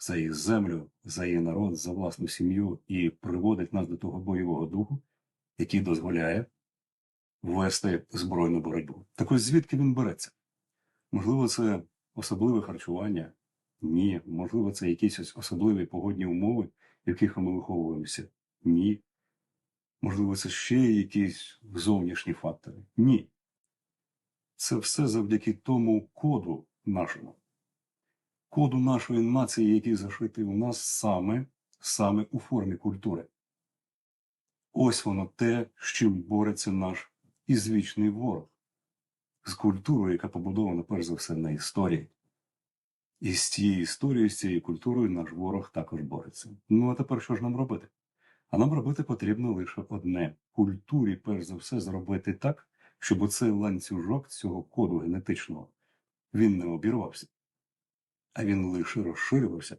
за їх землю, за її народ, за власну сім'ю і приводить нас до того бойового духу, який дозволяє вести збройну боротьбу. Так ось звідки він береться? Можливо, це особливе харчування? Ні. Можливо, це якісь особливі погодні умови, в яких ми виховуємося? Ні. Можливо, це ще якісь зовнішні фактори? Ні. Це все завдяки тому коду нашому, коду нашої нації, який зашитий у нас саме, саме у формі культури. Ось воно те, з чим бореться наш ізвічний ворог, з культурою, яка побудована перш за все на історії. І з цією історією, з цією культурою наш ворог також бореться. Ну а тепер що ж нам робити? А нам робити потрібно лише одне культурі, перш за все, зробити так, щоб оцей ланцюжок цього коду генетичного він не обірвався, а він лише розширювався